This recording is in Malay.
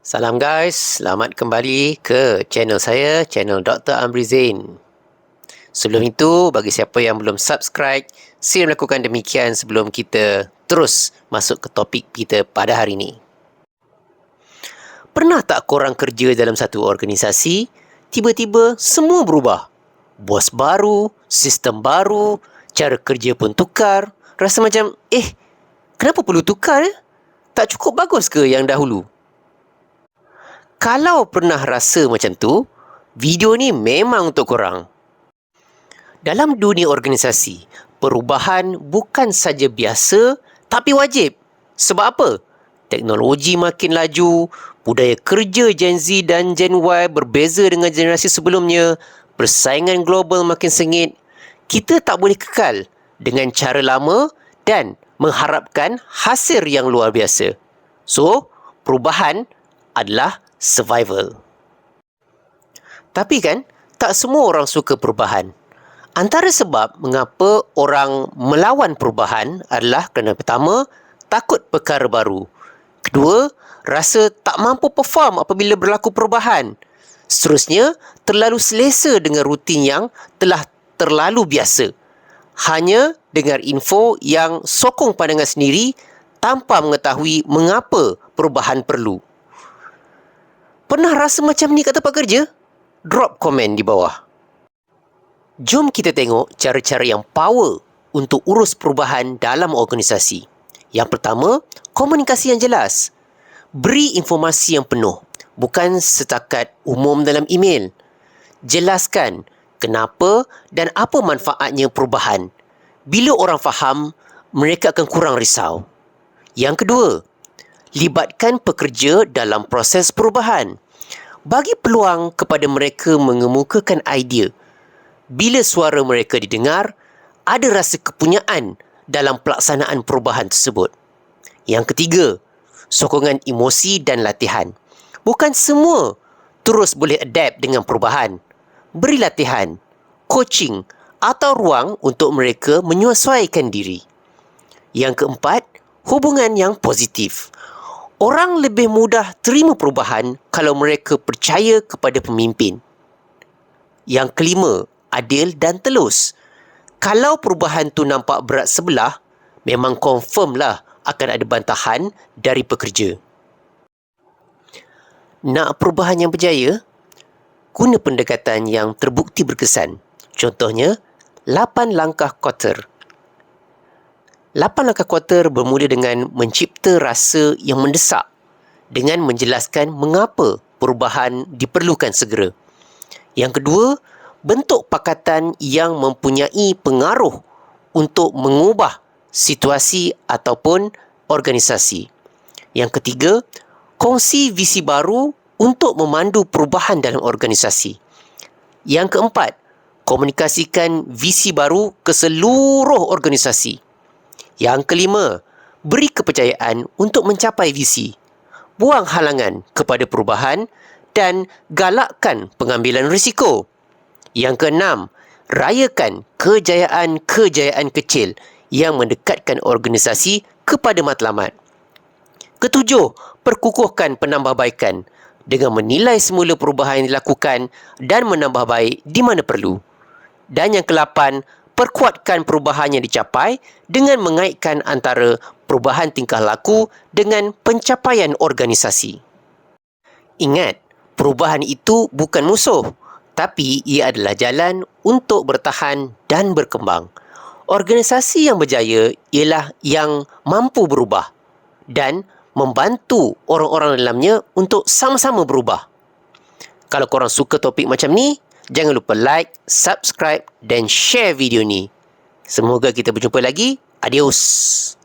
Salam guys, selamat kembali ke channel saya, channel Dr. Amri Zain. Sebelum itu, bagi siapa yang belum subscribe, sila melakukan demikian sebelum kita terus masuk ke topik kita pada hari ini. Pernah tak korang kerja dalam satu organisasi, tiba-tiba semua berubah? Bos baru, sistem baru, cara kerja pun tukar. Rasa macam, eh, kenapa perlu tukar? Eh? Tak cukup bagus ke yang dahulu? Kalau pernah rasa macam tu, video ni memang untuk korang. Dalam dunia organisasi, perubahan bukan saja biasa tapi wajib. Sebab apa? Teknologi makin laju, budaya kerja Gen Z dan Gen Y berbeza dengan generasi sebelumnya, persaingan global makin sengit. Kita tak boleh kekal dengan cara lama dan mengharapkan hasil yang luar biasa. So, perubahan adalah survival. Tapi kan, tak semua orang suka perubahan. Antara sebab mengapa orang melawan perubahan adalah kerana pertama, takut perkara baru. Kedua, rasa tak mampu perform apabila berlaku perubahan. Seterusnya, terlalu selesa dengan rutin yang telah terlalu biasa. Hanya dengar info yang sokong pandangan sendiri tanpa mengetahui mengapa perubahan perlu. Pernah rasa macam ni kat tempat kerja? Drop komen di bawah. Jom kita tengok cara-cara yang power untuk urus perubahan dalam organisasi. Yang pertama, komunikasi yang jelas. Beri informasi yang penuh, bukan setakat umum dalam email. Jelaskan kenapa dan apa manfaatnya perubahan. Bila orang faham, mereka akan kurang risau. Yang kedua, libatkan pekerja dalam proses perubahan. Bagi peluang kepada mereka mengemukakan idea. Bila suara mereka didengar, ada rasa kepunyaan dalam pelaksanaan perubahan tersebut. Yang ketiga, sokongan emosi dan latihan. Bukan semua terus boleh adapt dengan perubahan. Beri latihan, coaching atau ruang untuk mereka menyesuaikan diri. Yang keempat, hubungan yang positif. Orang lebih mudah terima perubahan kalau mereka percaya kepada pemimpin. Yang kelima, adil dan telus. Kalau perubahan tu nampak berat sebelah, memang confirm lah akan ada bantahan dari pekerja. Nak perubahan yang berjaya? Guna pendekatan yang terbukti berkesan. Contohnya, 8 langkah quarter Lapan langkah kuarter bermula dengan mencipta rasa yang mendesak dengan menjelaskan mengapa perubahan diperlukan segera. Yang kedua, bentuk pakatan yang mempunyai pengaruh untuk mengubah situasi ataupun organisasi. Yang ketiga, kongsi visi baru untuk memandu perubahan dalam organisasi. Yang keempat, komunikasikan visi baru ke seluruh organisasi. Yang kelima, beri kepercayaan untuk mencapai visi. Buang halangan kepada perubahan dan galakkan pengambilan risiko. Yang keenam, rayakan kejayaan-kejayaan kecil yang mendekatkan organisasi kepada matlamat. Ketujuh, perkukuhkan penambahbaikan dengan menilai semula perubahan yang dilakukan dan menambah baik di mana perlu. Dan yang kelapan, perkuatkan perubahan yang dicapai dengan mengaitkan antara perubahan tingkah laku dengan pencapaian organisasi. Ingat, perubahan itu bukan musuh, tapi ia adalah jalan untuk bertahan dan berkembang. Organisasi yang berjaya ialah yang mampu berubah dan membantu orang-orang dalamnya untuk sama-sama berubah. Kalau korang suka topik macam ni, Jangan lupa like, subscribe dan share video ni. Semoga kita berjumpa lagi. Adios.